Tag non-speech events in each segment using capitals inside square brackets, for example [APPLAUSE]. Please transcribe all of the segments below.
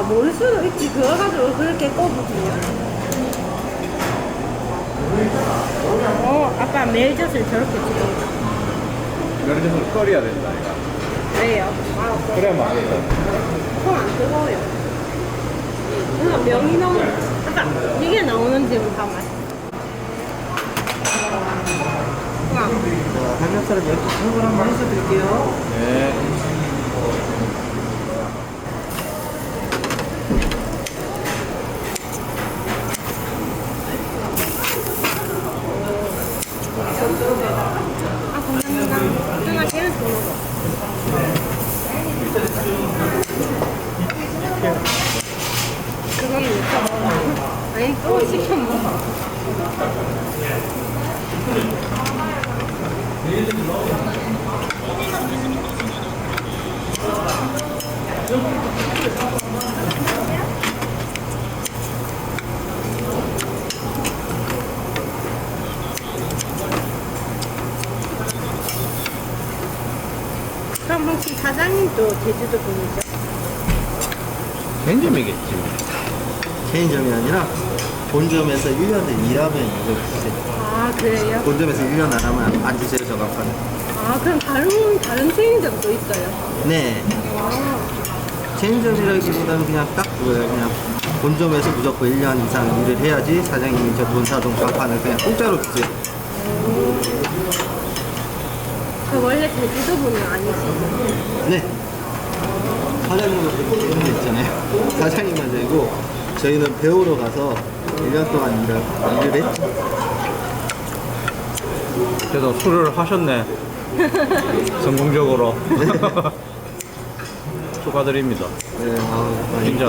아, 모를 수도 있지. 그거 가지고 그렇게 꼽으시냐. 어, 아까 멜젓을 저렇게 찍어. 좀 끓여야 된다, 이거. 왜요? 아, 그래야 맛있어. 손안 뜨거워요. 뭔가 명이 너무, 아까 이게 나오는 집은 다 맛있어. 자, 삼겹살은 여기 설걸 한번 해줘드릴게요. 네. 아, 감사합니다. 누나 걔는 더 먹어. 그건 못 먹어. 아니, 또 시켜 먹어. 그럼 혹시 사장님도 제주도 분이죠? 벤점이겠지. 개인점이 아니라 본점에서 1년을 일하면 이걸 주세요. 아, 그래요? 본점에서 1년 안 하면 안 주세요, 저 간판에. 아, 그럼 다른, 다른 체인점도 있어요? 네. 아, 체인점이라기보다는 그냥 딱 그거예요. 그냥 본점에서 무조건 1년 이상 일을 해야지 사장님이 저 본사동 간판을 그냥 공짜로 주세요. 그 원래 제주도 분이 아니시죠? 네. 사장님은 이런 거 있잖아요. 사장님만 되고 저희는 배우러 가서 1년 동안 일을, 일을 했죠. 그래도 술을 하셨네. [LAUGHS] 성공적으로. [LAUGHS] 축하드립니다. 네, 아, 많이 진짜.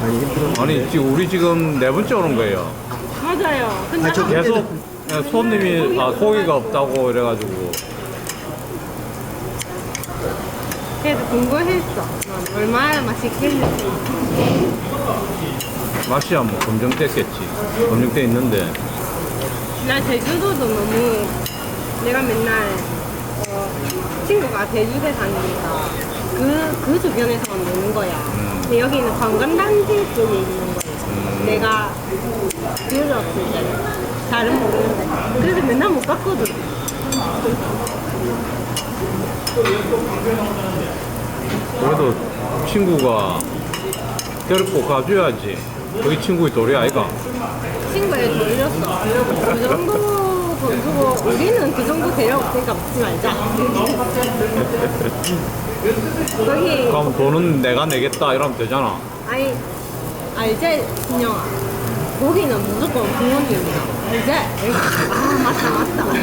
많이 힘들었는데. 아니, 지금 우리 지금 네 번째 오는 거예요. 맞아요. 근데 아, 저- 한- 계속 네, 손님이 아, 고기가 없다고 이래가지고. 그래도 궁금했어. 난 얼마나 맛있길래. 맛이야 뭐 검증됐겠지. 검증돼 있는데. 나 제주도도 너무 내가 맨날 어, 친구가 제주도에 사니까 그, 그 주변에서만 노는 거야. 근데 여기는 관광단지 쪽에 있는 거야. 내가 들었을 때 잘은 모르는데 그래서 맨날 못 갔거든. 그래도 친구가 데리고 가줘야지. 거기 친구의 도리 아이가. 친구에 돌렸어. 그 정도 돈 주고 우리는 그 정도 데려오니까 먹지 말자. 거기 그럼 돈은 내가 내겠다 이러면 되잖아. 아니 알제 진영아 거기는 무조건 부모님이야 알제? 아 맞다 맞다 [LAUGHS]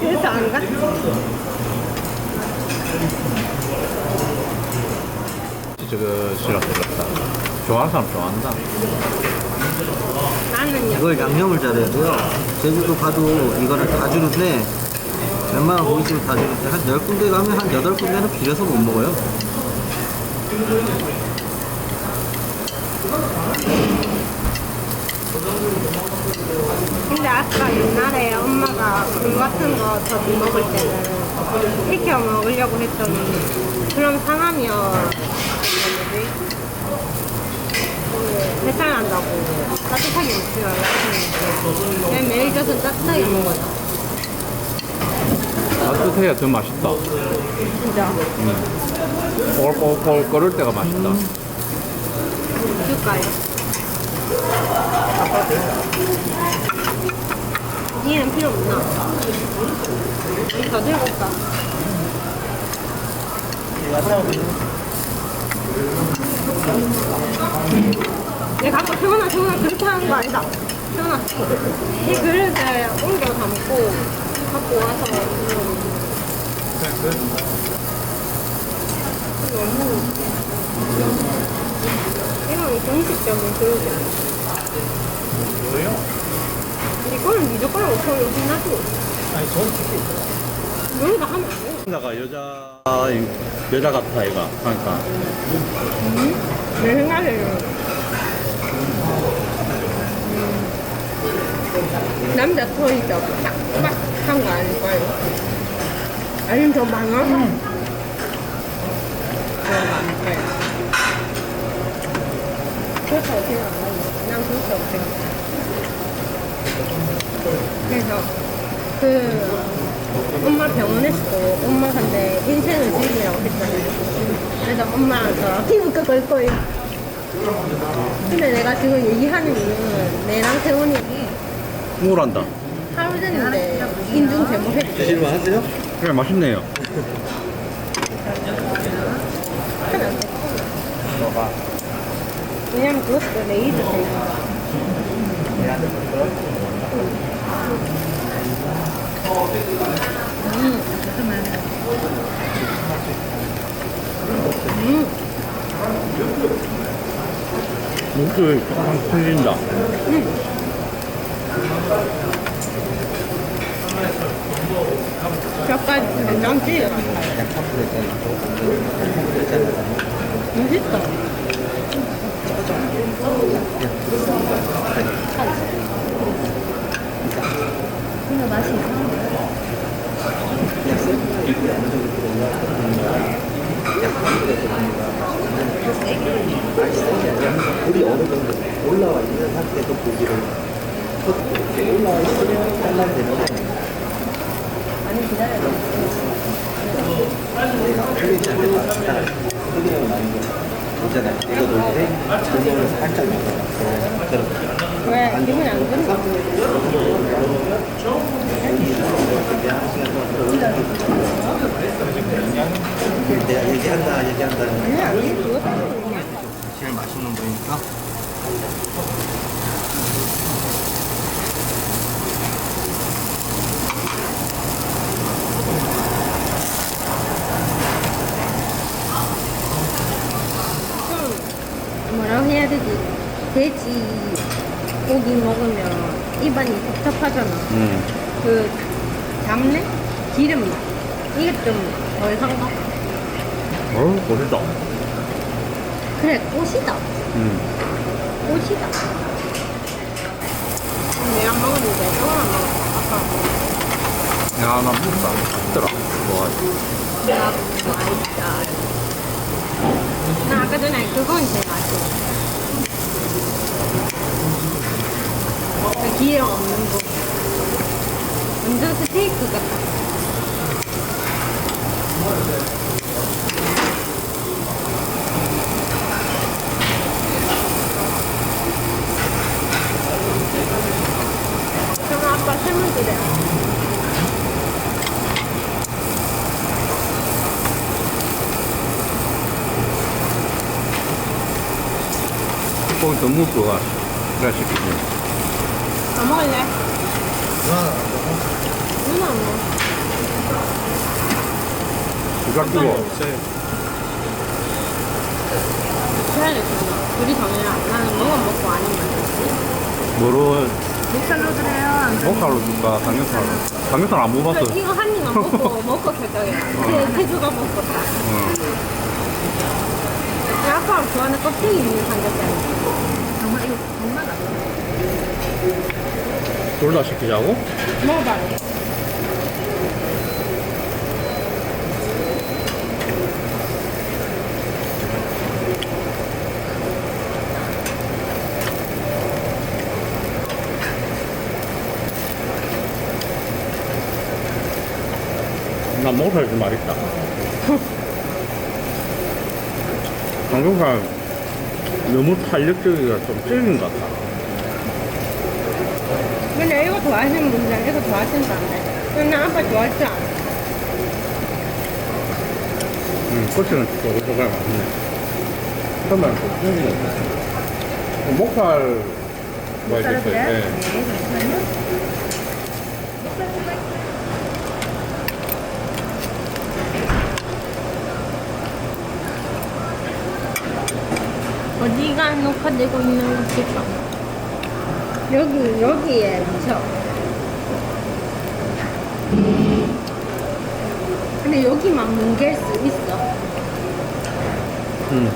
그래서 안 갔지 저거 싫어 들었다. 좋아하는 사람 좋아한다. 나는요 이걸 양념을 잘해야 돼요. 제주도 가도 이거를 다 주는데 웬만한 고깃집을 다 주는데 한 10군데 가면 한 8군데는 비려서 못 먹어요. 근데 아까 옛날에 엄마가 굴 같은 거 저기 먹을 때는 익혀 먹으려고 했더니 그럼 상하면 배탈 난다고 따뜻하게 먹지 말라 했는데 내 매일젓은 따뜻하게 먹어요 따뜻해야 더 맛있다. 진짜 꼴꼴꼴 끓을 때가 맛있다. 줄까요? 니는 필요 없나? 더 들고 올까? 내가 아까 태어나 태어나 그렇게 하는 거 아니다. 태어나 이 그릇을 옮겨 담고 갖고 와서 너무 이건 공식적인 그릇이야. 뭐요? 이거는 무조건 5천 원 신나고. 아니 저는 여기다 하면 안 돼. 여자가 여자 여자 같아 얘가. 그러니까. 내 생각에는. 음, 남자 털이 더 빡빡한 거 아닐까요? 아니면 더 많아서 그런 거 아닐까요? 그렇다고 생각 안 하는데 난 그렇다고 생각해 그래서 그 엄마 병원에서 엄마 근데 인생을 즐기라고 했잖아요. 그래서 엄마가 피부과 걸 거예요. 근데 내가 지금 얘기하는 이유는 내랑 세훈이 우울한다. 하루 됐는데 인중 제모했지 드실만 하세요? 그래 맛있네요. 하면 안 돼. 왜냐면 그것도 레이저 제모 목소리 조금 풀린다 약간 된장찌개 했잖아. 맛있다 근데 맛이 이상한데 우리 어느 정도 올라와 있는 상태에서 고기를 이렇게 올라와 있으면 잘라내면 많이 기다려야 돼 내가 플레이트한테 맞추다 소리가 나는 거 있잖아요. 이거 놓을 때 조명을 살짝 왜 기분이 안 좋나? 내가 얘기한다 얘기한다 아니 아니 그것도 제일 맛있는 거니까 좀 뭐라고 해야 되지? 돼지 고기 먹으면 입안이 텁텁하잖아. 음. 그 잡내? 기름 맛. 이게 좀덜 상가? 어우 맛있다 그래 꽃이다. 음. 꽃이다. 내가 먹었는데 조금만 먹었어. 아까 야나 먹다 맛있더라 와 내가 맛있다. 나 아까 전에 그건 제일 맛있어. 그 기름 없는 거. 완전 스테이크 같아. 그럼 아빠 샘물 드려. 거기 너무 그래 시키지 더 먹을래? 누나 누나 안 먹어. 이거 끼고 해야겠구나. 둘이 정해라. 나는 먹어 먹고 아니면. 뭐로 목살로 드려요. 목살로 줄까 삼겹살로 삼겹살 안 먹어봤어 이거 한 입만 먹고 [LAUGHS] 먹고 결정해. 태, 태주가 먹었다. 응. 내 아빠가 좋아하는 껍데기 있는 삼겹살. 정말 이거 정말 안둘다 시키자고? 먹어봐. 난 목살 좀 맛있다 삼겹살 [LAUGHS] 너무 탄력적이라 좀 질긴 것 같다 근데 이거 좋아하시는 분들은 이거 좋아하시는 사람들. 근데 나 아빠 좋아하지 않아. 응, 꼬치는 조글조글 맛있네 것 같아 목살 뭐 있겠어요? 네. 어 디가 녹화되고 있는 것일까? 여기, 여기에 미쳐. 근데 여기만 뭉갤 수 있어. 응.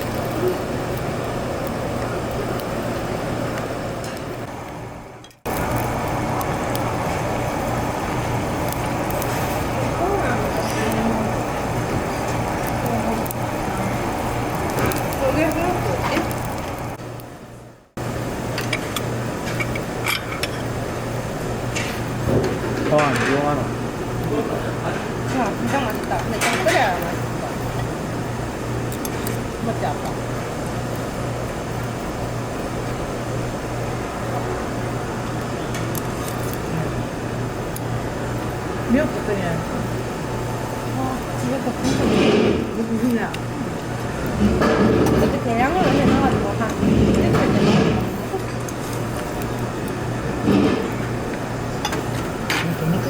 여기 해놓고 있지? 더안 이용하나? 와, 진짜 맛있다. 근데 좀 끓여야 맛있어. 맞지, 아빠? 미역국 끓여야 와, 집에서 진짜 무슨 야 이렇게 대량으로 해놔가지고 한 일주일 때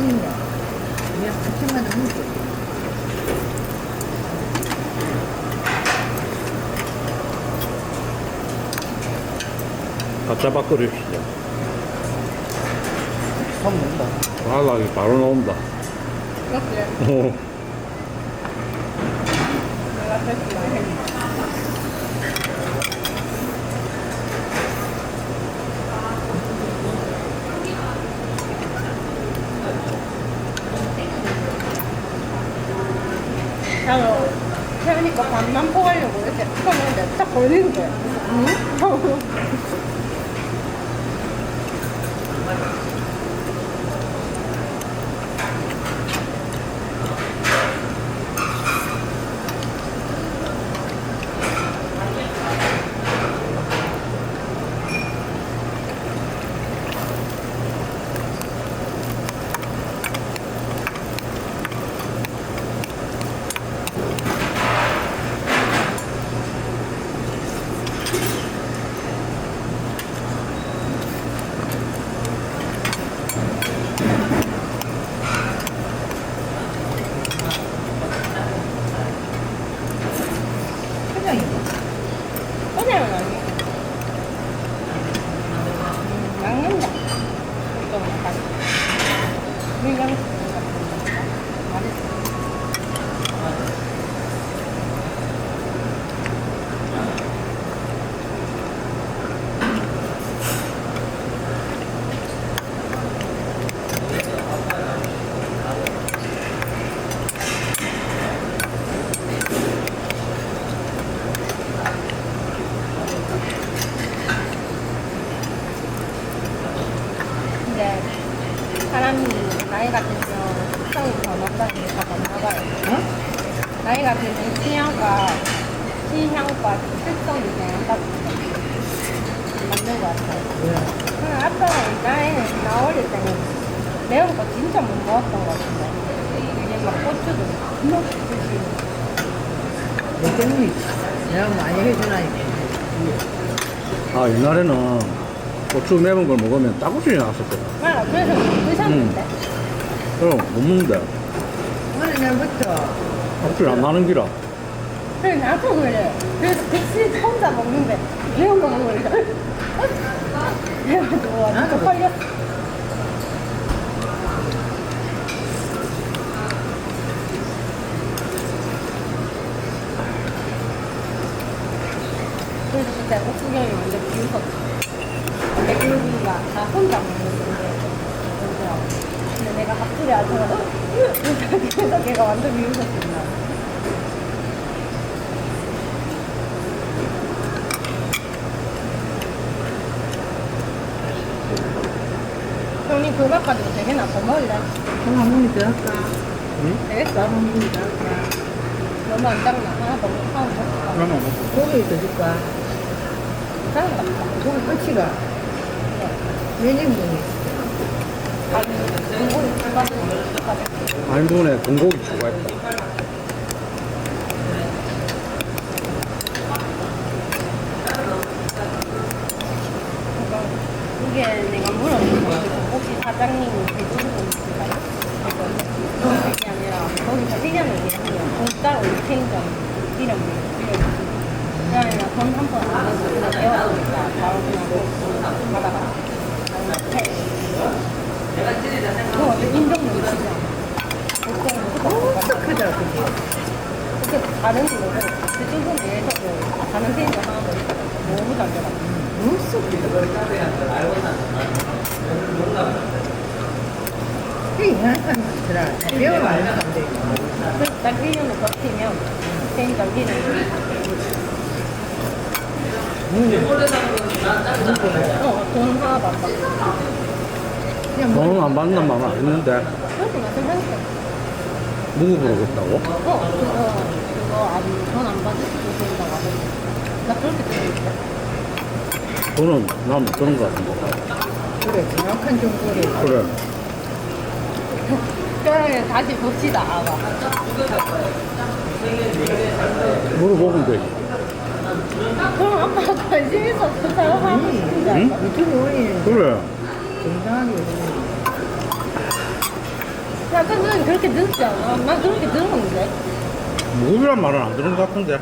너무 끓인다 그냥 같이만 하면 돼 가짜밥 끓입시다. 처음 먹는다. 바닥이 바로 나온다. 이렇게 어. 내가 됐지 태연이 거 반만 포가려고 이렇게 푸는데 딱 걸리는 거야. 응? [LAUGHS] 그냥 이거 그냥 아니. 양념장. 좀 약간. 미간 맛있어. 근데 사람이 나이가 들면 특성이 변한다는 게다 어? 나이가 들면 취향과 취향과 특성이 변한다고 맞는 것 같아요. 왜? 응, 아빠가 옛날에는 나 어릴 때는 매운 거 진짜 못 먹었던 것 같은데 이게 막 고추도 막 드시고 너 때문에 내가 많이 해주나니까 아, 옛날에는 고추 매운 걸 먹으면 따구질이 나왔었거든. 맞아 그래서 드셨는데 그럼 못 먹는데. 어느 날부터. 따구질 안 나는 기라. 그래 나도 그래. 그래서 백시 혼자 먹는데 매운 거 먹으니까 그래가지고 나도 그래서 그때 옥수경이 완전 비웃었어. 백육이가 다 혼자 먹는데 그래서 근데 내가 밥줄이 안 들어서 그래서 걔가 완전 비웃었어 형님 그거 가지고 되게나 더 먹을래? 하나 먹이 더 할까? 되겠어? 하나 먹이 더 할까? 너무 안 작나? 하나 더 먹- 하나 더 먹을까? 그러면 먹고. 고기 더 줄까? 괜찮은 것 같다 고기 끝이가 몇 인분이? 아니, 이거 분에 군고기 추가했다. 이게 내가 물어봤어. 혹시 사장님이 대주는 있을까요? 그게 아니라 거기서 의견을 얘기하면 공짜로 유통점 이름을 빌려주고 그냥 돈한 번 안 내고 그냥 배웠으니까 바로 그냥 받아가. 그거 어떻게 인정 넘치죠? 보통 무조건 진짜 크다, 그게. 그 다른 거 먹어. 제주도 다른 생각 하나. 너무 잘 돼가. 무슨 그 이상한 사람 많더라. 배우는 안 한대. 딱 1년을 버티면 생각 기는 어, 돈 하나 받다. 돈은 안 받는 안 그렇게 말씀하셨어. 누구 부르겠다고? 어, 그거, 그거 안, 돈 안 받을 수도 된다고 하던데. 나 그렇게 들었는데. 돈은 나는 그런 거 같은데 그래, 정확한 정보를. 그래 그러면 다시 봅시다, 아가. 물어보면 되지 그럼 아빠가 관심 있어서 사용하고 싶은지 응? 알까? 유튜브 올리는 그래 정당하게 올리는 약간 는 그렇게 늦지 않아? 난 그렇게 들었는데. 무급이란 말은 안 들은 것 같은데